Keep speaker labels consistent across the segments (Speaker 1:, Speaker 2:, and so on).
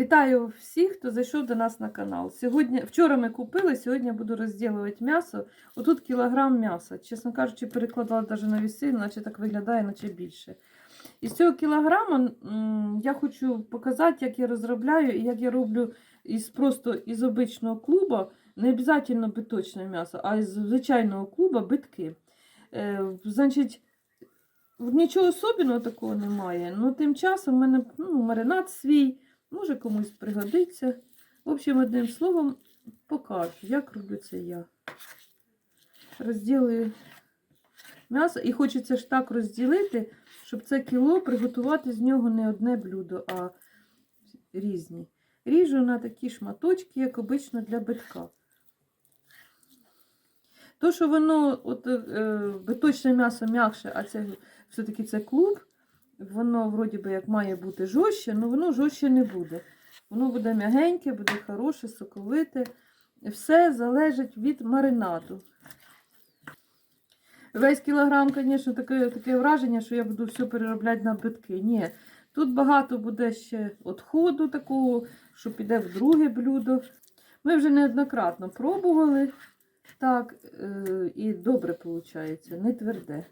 Speaker 1: Вітаю всіх, хто зайшов до нас на канал. Сьогодні, вчора ми купили, сьогодні я буду розділувати м'ясо. Отут кілограм м'яса. Чесно кажучи, перекладала навіть на віси, наче так виглядає, наче більше. Із цього кілограма я хочу показати, як я розробляю і як я роблю із просто із обичного клуба, не обов'язково биточне м'ясо, а із звичайного клуба битки. Е, значить, нічого особливого такого немає. Ну, тим часом в мене ну, маринад свій. Може комусь пригодиться. В общем, одним словом, покажу, як роблю це я. Розділую м'ясо і хочеться ж так розділити, щоб це кіло приготувати з нього не одне блюдо, а різні. Ріжу на такі шматочки, як обично для битка. То, що воно от, е, биточне м'ясо м'якше, а це все-таки це клуб, воно вроді би як має бути жорстче, але воно жорстче не буде. Воно буде м'ягеньке, буде хороше, соковите. Все залежить від маринаду. Весь кілограм, звісно, таке, таке враження, що я буду все переробляти на битки. Ні. Тут багато буде ще відходу такого, що піде в друге блюдо. Ми вже неоднократно пробували. Так, е, і добре виходить, не тверде.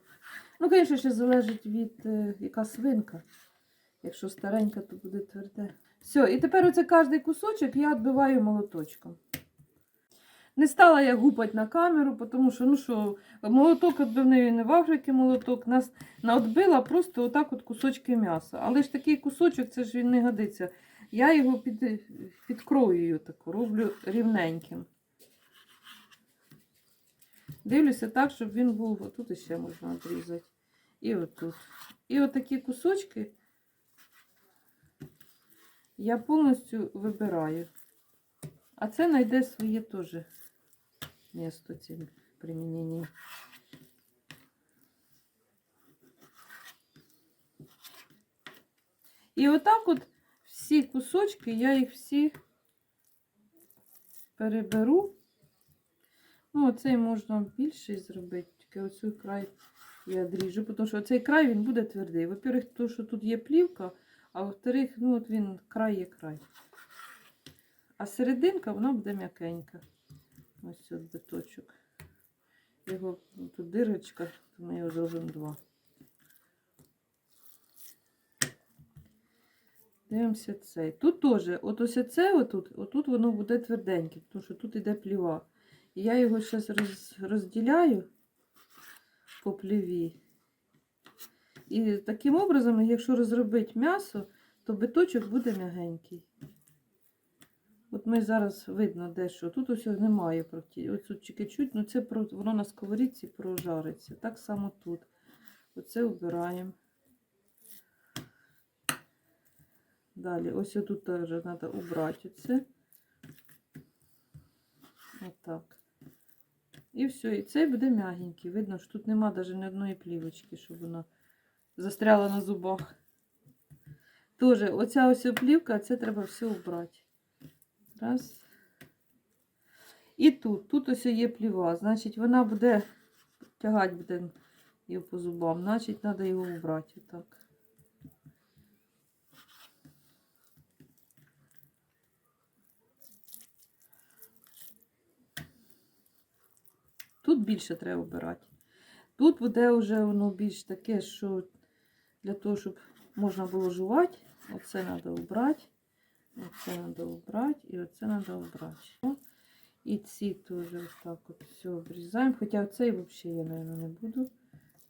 Speaker 1: Ну, звісно, ще залежить від е, яка свинка. Якщо старенька, то буде тверде. Все, і тепер оце кожний кусочок я відбиваю молоточком. Не стала я гупати на камеру, тому що, ну що, молоток відбивний не в Африці молоток, нас наотбила просто отак от кусочки м'яса. Але ж такий кусочок, це ж він не годиться. Я його під, підкроюю таку, роблю рівненьким. Дивлюся так, щоб він був, отут ще можна відрізати. І отут. І отакі кусочки я повністю вибираю. А це знайде своє теж місто цим приміненням. І отак от всі кусочки, я їх всі переберу. Оцей можна більший зробити, тільки оцей край я дріжу, тому що цей край він буде твердий. Во-первых, то, що тут є плівка, а во-вторых, ну от він край є край. А серединка вона буде м'якенька. Ось от биточок. Його ну, тут дирочка, то ми його зробимо два. Дивимося цей. Тут теж, от ось це отут, отут воно буде тверденьке, тому що тут іде пліва. І я його зараз роз, розділяю по пліві. І таким образом, якщо розробити м'ясо, то биточок буде м'ягенький. От ми зараз видно дещо. Тут ось немає Ось тут тільки чуть, ну це воно на сковорідці прожариться. Так само тут. Оце вбираємо. Далі, ось тут теж треба убрати оце. Отак. І все, і цей буде м'ягенький. Видно, що тут нема навіть ні одної плівочки, щоб вона застряла на зубах. Тоже, оця ось плівка, це треба все убрати. Раз. І тут, тут ось є пліва. Значить, вона буде тягати буде його по зубам. Значить, треба його убрати. Отак. Тут більше треба обирати. Тут буде вже воно більш таке, що для того, щоб можна було жувати, оце треба обрати, оце треба обрати і оце треба обрати. І ці теж отак от все обрізаємо. Хоча цей взагалі я, мабуть, не буду.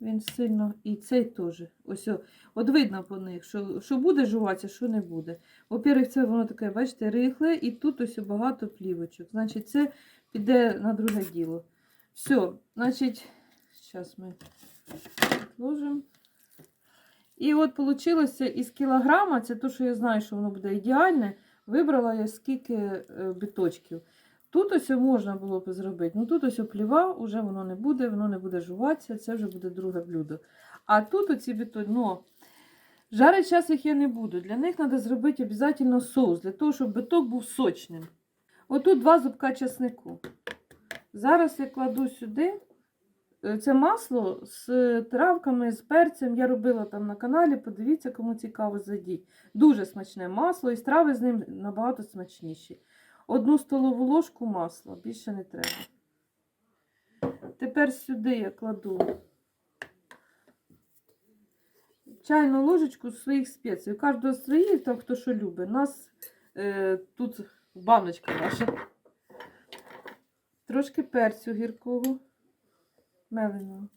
Speaker 1: Він сильно. І цей теж. Ось, от видно по них, що, що буде жуватися, що не буде. Во-первых, це воно таке, бачите, рихле, і тут ось багато плівочок. Значить, це піде на друге діло. Все, значить, зараз ми відложимо. І от вийшло із кілограма, це те, що я знаю, що воно буде ідеальне. Вибрала я скільки е, біточків. Тут ось можна було б зробити. Ну тут ось пліва, вже воно не буде, воно не буде жуватися, це вже буде друге блюдо. А тут оці біточки, ну, жарить час їх я не буду. Для них треба зробити обов'язково соус, для того, щоб биток був сочним. Отут два зубка чеснику. Зараз я кладу сюди е, це масло з травками, з перцем. Я робила там на каналі. Подивіться, кому цікаво, зайдіть. Дуже смачне масло, і страви з ним набагато смачніші. Одну столову ложку масла, більше не треба. Тепер сюди я кладу чайну ложечку своїх спецій. У кожного свої, хто що любить. У нас е, тут баночка наша. Трошки перцю гіркого, меленого.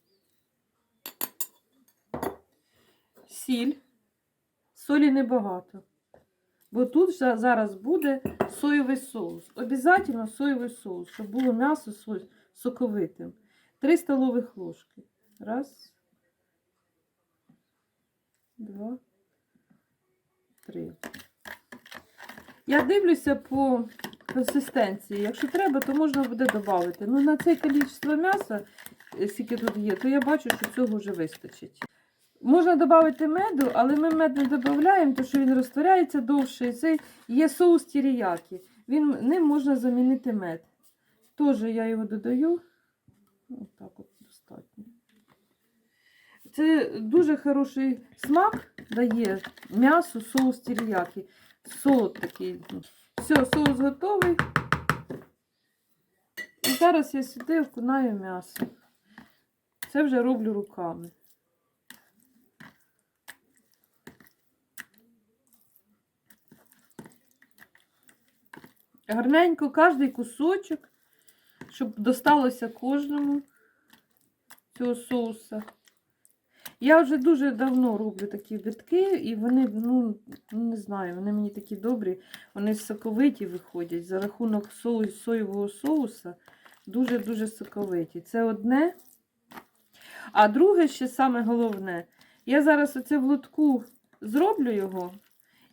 Speaker 1: Сіль. Солі небагато. Бо тут зараз буде соєвий соус. Обязательно соєвий соус, щоб було м'ясо соковитим. Три столових ложки. Раз. Два. Три. Я дивлюся по консистенції. Якщо треба, то можна буде додати. Ну, на це кількість м'яса, е, скільки тут є, то я бачу, що цього вже вистачить. Можна додати меду, але ми мед не додаємо, тому що він розтворяється довше. Це є соус тіріякі. Він, ним можна замінити мед. Теж я його додаю. Ось так от достатньо. Це дуже хороший смак дає м'ясо, соус тіріякі. Солод такий. Все, соус готовий. І зараз я сюди окунаю м'ясо. Це вже роблю руками. Гарненько кожний кусочок, щоб досталося кожному цього соуса. Я вже дуже давно роблю такі битки, і вони, ну, не знаю, вони мені такі добрі, вони соковиті виходять за рахунок соу, соєвого соуса. Дуже-дуже соковиті. Це одне. А друге, ще саме головне, я зараз оце в лотку зроблю його,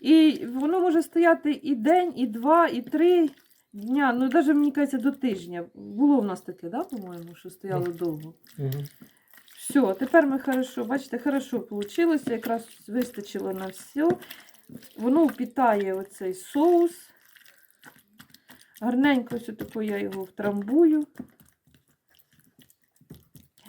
Speaker 1: і воно може стояти і день, і два, і три дня. Ну, навіть, мені кажеться, до тижня. Було в нас таке, да, по-моєму, що стояло довго.
Speaker 2: Мгм.
Speaker 1: Все, тепер ми хорошо, бачите, хорошо вийшло, якраз вистачило на все. Воно впітає оцей соус. Гарненько ось тако я його втрамбую.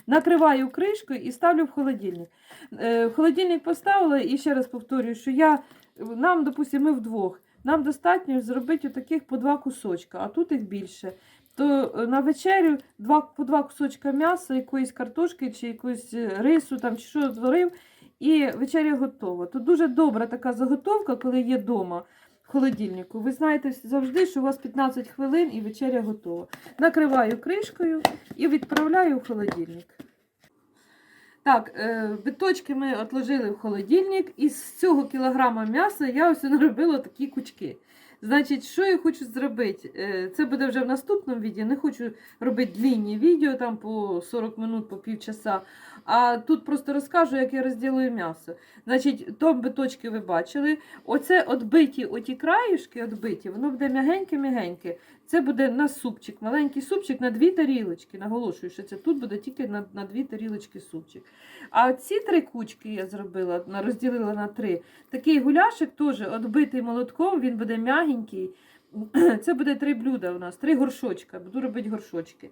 Speaker 1: Накриваю кришкою і ставлю в холодильник. Е, В холодильник поставила і ще раз повторюю, що я, нам, допустимо, ми вдвох. Нам достатньо зробити отаких по два кусочка, а тут їх більше. То е, на вечерю два, по два кусочка м'яса, якоїсь картошки чи якоїсь е, рису там, чи що зварив, і вечеря готова. То дуже добра така заготовка, коли є вдома в холодильнику. Ви знаєте завжди, що у вас 15 хвилин і вечеря готова. Накриваю кришкою і відправляю в холодильник. Так, е, биточки ми відложили в холодильник. Із цього кілограма м'яса я ось наробила такі кучки. Значить, що я хочу зробити? Е, Це буде вже в наступному відео. Не хочу робити длінні відео, там по 40 минут, по півчаса. А тут просто розкажу, як я розділую м'ясо. Значить, том биточки ви бачили. Оце відбиті оті краюшки, відбиті, воно буде м'ягеньке-м'ягеньке. Це буде на супчик, маленький супчик на дві тарілочки. Наголошую, що це тут буде тільки на, на дві тарілочки супчик. А ці три кучки я зробила, розділила на три. Такий гуляшик теж відбитий молотком, він буде м'ягенький. Це буде три блюда у нас, три горшочка. Буду робити горшочки.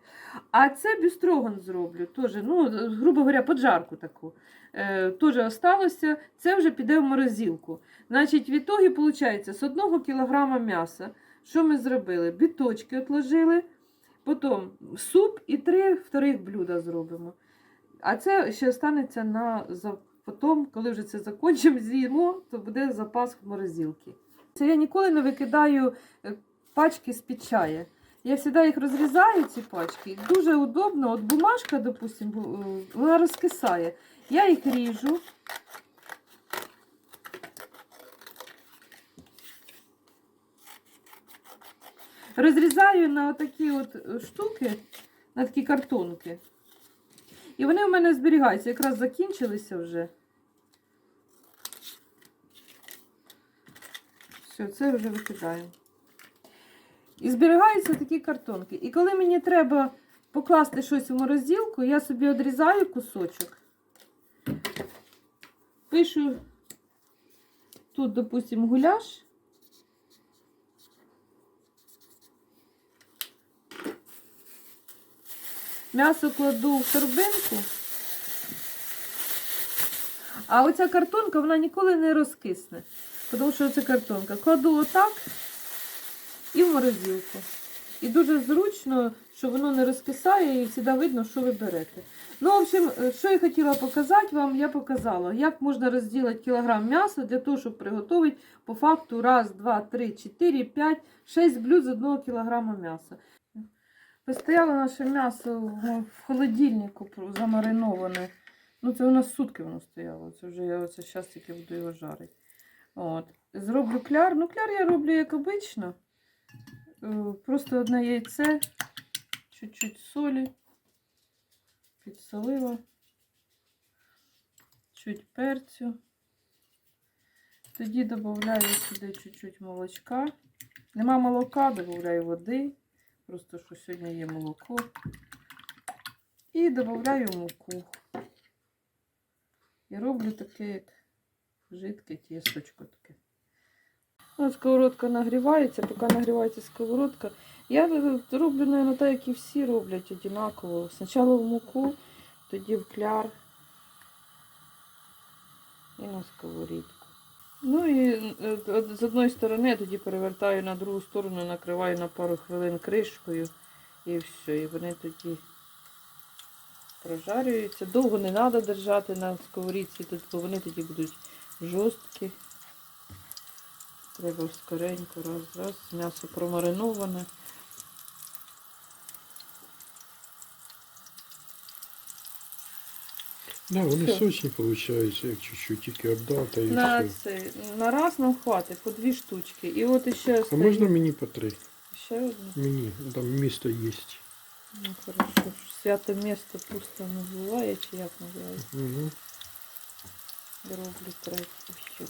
Speaker 1: А це бюстроган зроблю. Теж, ну, грубо говоря, поджарку таку. Е, теж осталося. Це вже піде в морозилку. Значить, в ітогі, виходить, з одного кілограма м'яса. Що ми зробили? Біточки отложили, потім суп і три вторих блюда зробимо. А це ще останеться на потім, коли вже це закінчимо, з'їмо, то буде запас в морозилці. Я ніколи не викидаю е, пачки з-під чая. Я завжди їх розрізаю, ці пачки. Дуже удобно. От бумажка, допустимо, вона розкисає. Я їх ріжу. Розрізаю на такі от е, штуки, на такі картонки. І вони в мене зберігаються, якраз закінчилися вже. Все, це вже викидаю. І зберігаються такі картонки. І коли мені треба покласти щось у морозилку, я собі відрізаю кусочок. Пишу тут, допустимо, гуляш. м'ясо кладу в торбинку. А оця картонка вона ніколи не розкисне. Тому що це картонка. Кладу отак і в морозилку. І дуже зручно, що воно не розкисає і завжди видно, що ви берете. Ну, в общем, що я хотіла показати вам, я показала, як можна розділити кілограм м'яса для того, щоб приготувати по факту раз, два, три, чотири, п'ять, шість блюд з одного кілограма м'яса. Постояло наше м'ясо в холодильнику замариноване. Ну, це у нас сутки воно стояло. Це вже я зараз тільки буду його жарити. От. Зроблю кляр. Ну, кляр я роблю як обично. Е, Просто одне яйце, чуть-чуть солі, підсолила, чуть перцю. Тоді додаю сюди чуть-чуть молочка. Нема молока, додаю води. Просто що сьогодні є молоко. І додаю муку. І роблю таке, як жидке тісточко таке. Ну, сковородка нагрівається, поки нагрівається сковородка. Я е, роблю, мабуть, так, як і всі роблять однаково. Спочатку в муку, тоді в кляр і на сковорідку. Ну і е, з одної сторони я тоді перевертаю на другу сторону, накриваю на пару хвилин кришкою і все. І вони тоді прожарюються. Довго не треба держати на сковорідці, бо вони тоді будуть жорсткі. Треба скоренько, раз, раз. М'ясо промариноване.
Speaker 2: Да, вони сочні получаються, як чуть-чуть тільки обдав, та і
Speaker 1: На,
Speaker 2: все.
Speaker 1: це, на раз нам хватить по дві штучки. І от іще
Speaker 2: А можна мені по три?
Speaker 1: ще одну.
Speaker 2: Мені, там місто є.
Speaker 1: Ну, хорошо. Свято місто пусто не буває, чи як називається.
Speaker 2: Угу.
Speaker 1: Роблю третю. Все.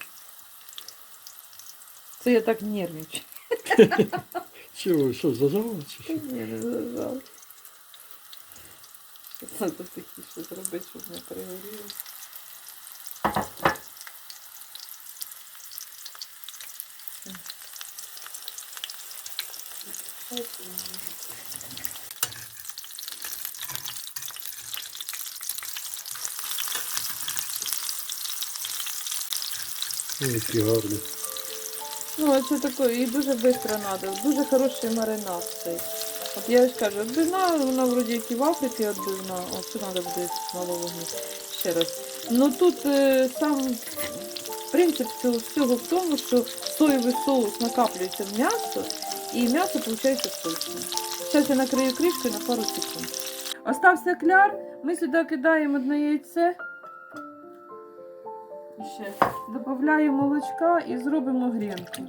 Speaker 1: Це я так нервничаю.
Speaker 2: Чого, що, зажало чи
Speaker 1: Та
Speaker 2: що?
Speaker 1: ні, не зажав. Треба тихіше зробити, щоб не перегоріло.
Speaker 2: Ой, які гарні.
Speaker 1: Ну, це таке, і дуже швидко треба. Дуже хороший маринад цей. От я ж кажу, відбивна, вона вроді як і в Африці відбивна. От що треба буде мало вогню. Ще раз. Ну тут е, сам принцип цього всього в тому, що соєвий соус накаплюється в м'ясо, і м'ясо виходить сочне. Зараз я накрию кришкою на пару секунд. Остався кляр, ми сюди кидаємо одне яйце. Ще додаємо молочка і зробимо грінку.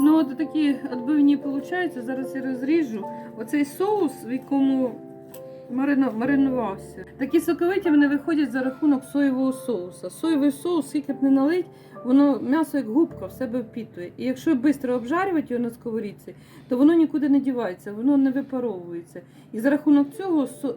Speaker 1: Ну, от такі відбивні виходять. Зараз я розріжу. Оцей соус, в якому марина- маринувався. Такі соковиті вони виходять за рахунок соєвого соуса. Соєвий соус, скільки б не налить, воно м'ясо як губка в себе впітує. І якщо швидко обжарювати його на сковорідці, то воно нікуди не дівається, воно не випаровується. І за рахунок цього е,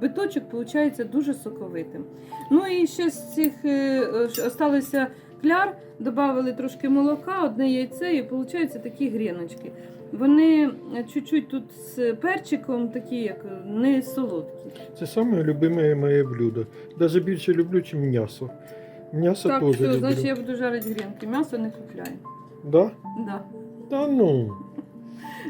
Speaker 1: биточок виходить дуже соковитим. Ну і ще з цих е, е, осталося кляр, додали трошки молока, одне яйце, і виходять такі гріночки. Вони чуть-чуть тут з перчиком, такі як не солодкі.
Speaker 2: Це саме любиме моє блюдо. Даже більше люблю, ніж м'ясо. М'ясо
Speaker 1: так,
Speaker 2: теж
Speaker 1: все,
Speaker 2: люблю.
Speaker 1: значить я буду жарити грінки. М'ясо не купляю.
Speaker 2: Да?
Speaker 1: Да.
Speaker 2: Та ну.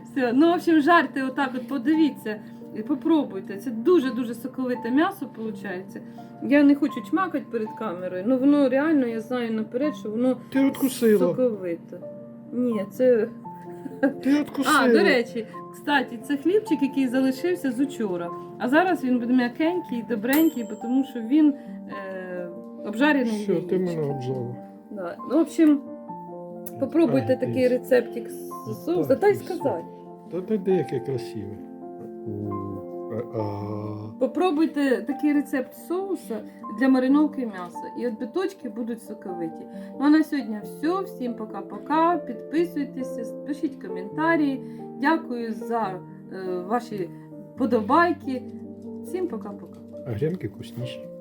Speaker 1: Все. Ну, в общем, жарте отак, от подивіться і попробуйте. Це дуже-дуже соковите м'ясо виходить. Я не хочу чмакати перед камерою, але воно реально, я знаю наперед, що воно
Speaker 2: Ти
Speaker 1: соковите. Ні, це.
Speaker 2: Ти откусила.
Speaker 1: А, до речі, кстати, це хлібчик, який залишився з учора. А зараз він буде м'якенький, добренький, тому що він е, обжарений.
Speaker 2: Все, ти мене обжала.
Speaker 1: Да. Ну, в общем, попробуйте
Speaker 2: Ай,
Speaker 1: такий рецептик з
Speaker 2: соусом.
Speaker 1: Та й сказати.
Speaker 2: Та де деяке красиве.
Speaker 1: Попробуйте такий рецепт соуса для мариновки м'яса. І от біточки будуть соковиті. Ну а на сьогодні все. Всім пока-пока. Підписуйтесь, пишіть коментарі. Дякую за е, ваші подобайки. Всім пока-пока.
Speaker 2: А гренки вкусніші.